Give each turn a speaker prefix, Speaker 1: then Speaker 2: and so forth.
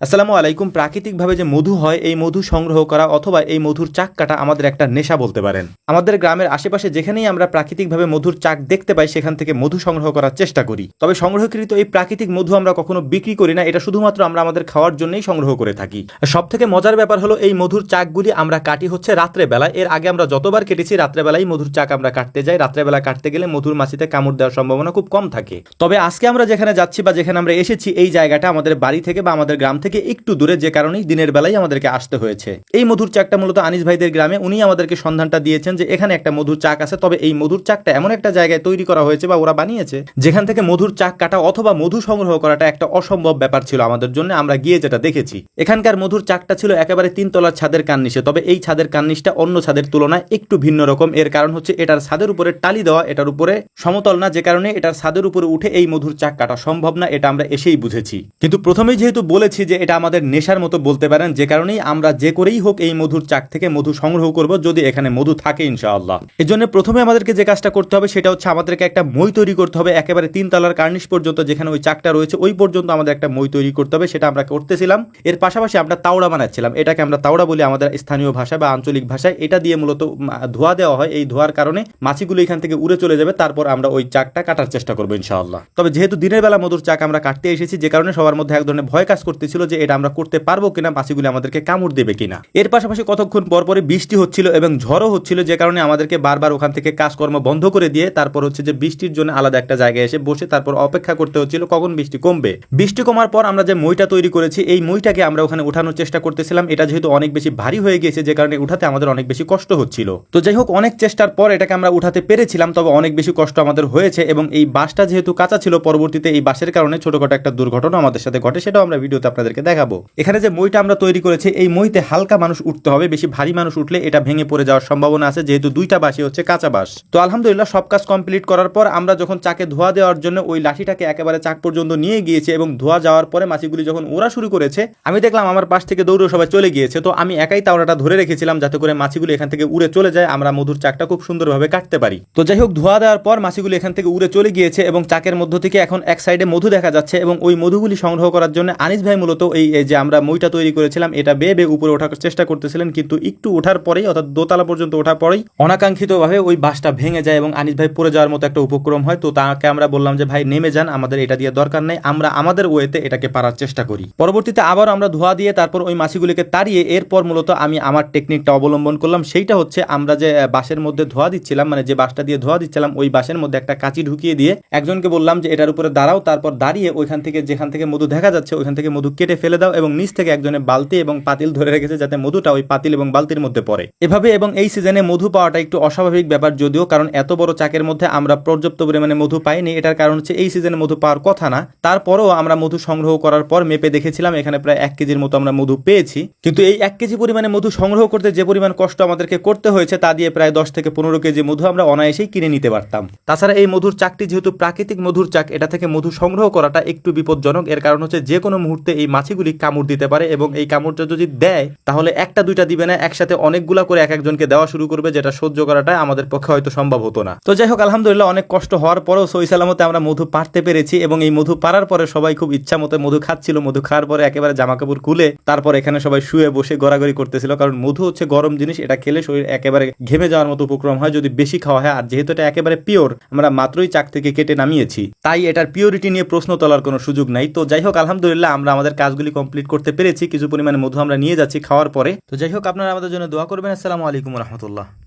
Speaker 1: আসসালামু আলাইকুম। প্রাকৃতিকভাবে যে মধু হয়, এই মধু সংগ্রহ করা অথবা এই মধুর চাক কাটা আমাদের একটা নেশা বলতে পারেন। আমাদের গ্রামের আশেপাশে যেখানেই আমরা প্রাকৃতিকভাবে মধুর চাক দেখতে পাই, সেখান থেকে মধু সংগ্রহ করার চেষ্টা করি। তবে সংগ্রহকৃত এই প্রাকৃতিক মধু আমরা কখনো বিক্রি করি না, এটা শুধুমাত্র আমরা আমাদের খাওয়ার জন্যই সংগ্রহ করে থাকি। সব থেকে মজার ব্যাপার হলো, এই মধুর চাকগুলি আমরা কাটি হচ্ছে রাত্রেবেলা এর আগে আমরা যতবার কেটেছি, রাত্রেবেলাই মধুর চাক আমরা কাটতে যাই। রাত্রেবেলা কাটতে গেলে মধুর মাছিতে কামড় দেওয়ার সম্ভাবনা খুব কম থাকে। তবে আজকে আমরা যেখানে যাচ্ছি বা যেখানে আমরা এসেছি, এই জায়গাটা আমাদের বাড়ি থেকে বা আমাদের গ্রাম থেকে একটু দূরে যে কারণেই দিনের বেলায় আমাদেরকে আসতে হয়েছে। এই মধুর চাকটা মূলত আনিস ভাইদের গ্রামে উনি আমাদেরকে সন্ধানটা দিয়েছেন যে এখানে একটা মধুর চাক আছে, তবে এই মধুর চাকটা এমন একটা জায়গায় তৈরি করা হয়েছে বা ওরা বানিয়েছে, যেখান থেকে মধুর চাক কাটা অথবা মধু সংগ্রহ করাটা একটা অসম্ভব ব্যাপার ছিল আমাদের জন্য, আমরা গিয়ে যেটা দেখেছি। এখানকার মধুর চাকটা ছিল একেবারে তিনতলার ছাদের কান্নিসে, তবে এই ছাদের কান্নিসটা অন্য ছাদের তুলনায় একটু ভিন্ন রকম। এর কারণ হচ্ছে এটার ছাদের উপরে টালি দেওয়া, এটার উপরে সমতল না, যে কারণে এটার ছাদের উপরে উঠে এই মধুর চাক কাটা সম্ভব না, এটা আমরা এসেই বুঝেছি। কিন্তু প্রথমেই যেহেতু বলেছি যে এটা আমাদের নেশার মতো বলতে পারেন, যে কারণেই আমরা যে করেই হোক এই মধুর চাক থেকে মধু সংগ্রহ করব, যদি এখানে মধু থাকে ইনশাআল্লাহ। এর জন্য প্রথমে আমাদেরকে যে কাজটা করতে হবে, সেটা হচ্ছে আমাদেরকে একটা মই তৈরি করতে হবে, একেবারে তিন তলার কার্নিশ পর্যন্ত যেখানে ওই চাকটা রয়েছে, ওই পর্যন্ত আমাদের একটা মই তৈরি করতে হবে, সেটা আমরা করতেছিলাম। এর পাশাপাশি আমরা তাওড়া বানাচ্ছিলাম, এটাকে আমরা তাওড়া বলি আমাদের স্থানীয় ভাষা বা আঞ্চলিক ভাষায় এটা দিয়ে মূলত ধোয়া দেওয়া হয়। এই ধোয়ার কারণে মাছিগুলো এখান থেকে উড়ে চলে যাবে, তারপর আমরা ওই চাকটা কাটার চেষ্টা করব ইনশাআল্লাহ। তবে যেহেতু দিনের বেলা মধুর চাক আমরা কাটতে এসেছি, যে কারণে সবার মধ্যে এক ধরনের ভয় কাজ করতেছিল যে এটা আমরা করতে পারব কিনা মাছিগুলি আমাদেরকে কামড় দেবে কিনা। এর পাশাপাশি কতক্ষণ পর পরে বৃষ্টি হচ্ছিল এবং ঝড়ও হচ্ছিল, যে কারণে আমাদেরকে বারবার ওখান থেকে কাজকর্ম বন্ধ করে দিয়ে তারপর হচ্ছে যে বৃষ্টির জন্য আলাদা একটা জায়গায় এসে বসে তারপর অপেক্ষা করতে হচ্ছিল, কখন বৃষ্টি কমবে। বৃষ্টি কমার পর আমরা যে মইটা তৈরি করেছি, এই মইটাকে আমরা ওখানে উঠানোর চেষ্টা করতেছিলাম। এটা যেহেতু অনেক বেশি ভারী হয়ে গিয়েছে, যে কারণে উঠাতে আমাদের অনেক বেশি কষ্ট হচ্ছিল। তো যাই হোক, অনেক চেষ্টার পর এটাকে আমরা উঠাতে পেরেছিলাম, তবে অনেক বেশি কষ্ট আমাদের হয়েছে এবং এই বাসটা যেহেতু কাঁচা ছিল, পরবর্তীতে এই বাসের কারণে ছোটখাটো একটা দুর্ঘটনা আমাদের সাথে ঘটে, সেটাও আমরা ভিডিওতে আপনাদেরকে দেখাবো। এখানে যে মইটা আমরা তৈরি করেছি, এই মইতে হালকা মানুষ উঠতে হবে, বেশি ভারী মানুষ উঠলে এটা ভেঙে পড়ে যাওয়ার সম্ভাবনা আছে, যেহেতু দুইটা বাসি হচ্ছে কাঁচা বাস তো আলহামদুলিল্লাহ সব কাজ কমপ্লিট করার পর আমরা যখন চাকে ধোয়া দেওয়ার জন্য ওই লাঠিটাকে একেবারে চাক পর্যন্ত নিয়ে গিয়েছে এবং ধোয়া যাওয়ার পরে মাছিগুলি যখন ওরা শুরু করেছে, আমি দেখলাম আমার পাশ থেকে দৌড়ে সবাই চলে গিয়েছে। তো আমি একাই তাওড়াটা ধরে রেখেছিলাম যাতে করে মাছিগুলি এখান থেকে উড়ে চলে যায়, আমরা মধুর চাকটা খুব সুন্দরভাবে কাটতে পারি। তো যাই হোক, ধোয়া দেওয়ার পর মাছিগুলি এখান থেকে উড়ে চলে গিয়েছে এবং চাকের মধ্য থেকে এখন এক সাইডে মধু দেখা যাচ্ছে এবং ওই মধুগুলি সংগ্রহ করার জন্য আনিস ভাই মূলত এই যে আমরা মইটা তৈরি করেছিলাম, এটা বেয়ে বেয়ে উপরে ওঠার চেষ্টা করতেছিলেন, কিন্তু একটু ওঠার পরেই, অর্থাৎ দোতলা পর্যন্ত ওঠার পরেই অনাকাঙ্ক্ষিতভাবে ওই বাসটা ভেঙে যায় এবং আনিস ভাই পড়ে যাওয়ার মতো একটা উপক্রম হয়। তো তাকে আমরা বললাম যে, ভাই, নেমে যান, আমাদের এটা দিয়ে দরকার নেই, আমরা আমাদের ওয়েতে এটাকে পারার চেষ্টা করি। পরবর্তীতে আবার আমরা ধোয়া দিয়ে তারপর ওই মাছিগুলিকে তাড়িয়ে এরপর মূলত আমি আমার টেকনিকটা অবলম্বন করলাম। সেইটা হচ্ছে আমরা যে বাসের মধ্যে ধোয়া দিচ্ছিলাম মানে যে বাসটা দিয়ে ধোয়া দিচ্ছিলাম, ওই বাসের মধ্যে একটা কাঁচি ঢুকিয়ে দিয়ে একজনকে বললাম যে, এটার উপরে দাঁড়াও। তারপর দাঁড়িয়ে ওইখান থেকে, যেখান থেকে মধু দেখা যাচ্ছে, ওইখান থেকে মধু কেটে ফেলে দাও এবং নিচ থেকে একজনের বালতি এবং পাতিল ধরে রেখেছে যাতে মধুটা ওই পাতিল এবং বালতির মধ্যে পড়ে। এভাবে এবং এই সিজনে মধু পাওয়াটা একটু অস্বাভাবিক ব্যাপার যদিও, কারণ এত বড় চাকের মধ্যে আমরা পর্যাপ্ত পরিমাণে মধু পাইনি। এটার কারণ হচ্ছে এই সিজনে মধু পাওয়ার কথা না। তারপরও আমরা মধু সংগ্রহ করার পর মেপে দেখেছিলাম, এখানে প্রায় এক কেজির মতো আমরা মধু পেয়েছি। কিন্তু এই এক কেজি পরিমাণে মধু সংগ্রহ করতে যে পরিমাণ কষ্ট আমাদেরকে করতে হয়েছে, তা দিয়ে প্রায় দশ থেকে পনেরো কেজি মধু আমরা অনায়াসেই কিনে নিতে পারতাম। তাছাড়া এই মধুর চাকটি যেহেতু প্রাকৃতিক মধুর চাক, এটা থেকে মধু সংগ্রহ করাটা একটু বিপজ্জনক। এর কারণ হচ্ছে যে কোনো মুহূর্তে এই মাছিগুলি কামড় দিতে পারে এবং এই কামড়টা যদি দেয়, তাহলে একটা, দুইটা দিবে না, একসাথে অনেকগুলা করে এক একজনকে দেওয়া শুরু করবে, যেটা সহ্য করাটা আমাদের পক্ষে হয়তো সম্ভব হতো না। তো যাই হোক, আলহামদুলিল্লাহ অনেক কষ্ট হওয়ার পরেও সই সালামতে আমরা মধু পারতে পেরেছি এবং এই মধু পারার পরে সবাই খুব ইচ্ছা মতো মধু খাচ্ছিল। মধু খাওয়ার পরে একেবারে জামা কাপড় খুলে তারপর এখানে সবাই শুয়ে বসে গড়াগড়ি করতেছিল। কারণ মধু হচ্ছে গরম জিনিস, এটা খেলে শরীর একেবারে ঘেমে যাওয়ার মতো উপক্রম হয়। যদি বেশি খাওয়া হয়, আর যেহেতু এটা একেবারে পিওর, আমরা মাত্রই চাক থেকে কেটে নামিয়েছি। তাই এটার পিওরিটি নিয়ে প্রশ্ন তোলার কোনো সুযোগ নাই। তো যাই হোক, আলহামদুলিল্লাহ, আমরা আমাদের কাজগুলি কমপ্লিট করতে পেরেছি, কিছু পরিমাণে মধু আমরা নিয়ে যাচ্ছি খাওয়ার পরে। তো যাই হোক, আপনারা আমাদের জন্য দোয়া করবেন। আসসালামু আলাইকুম রহমতুল্লাহ।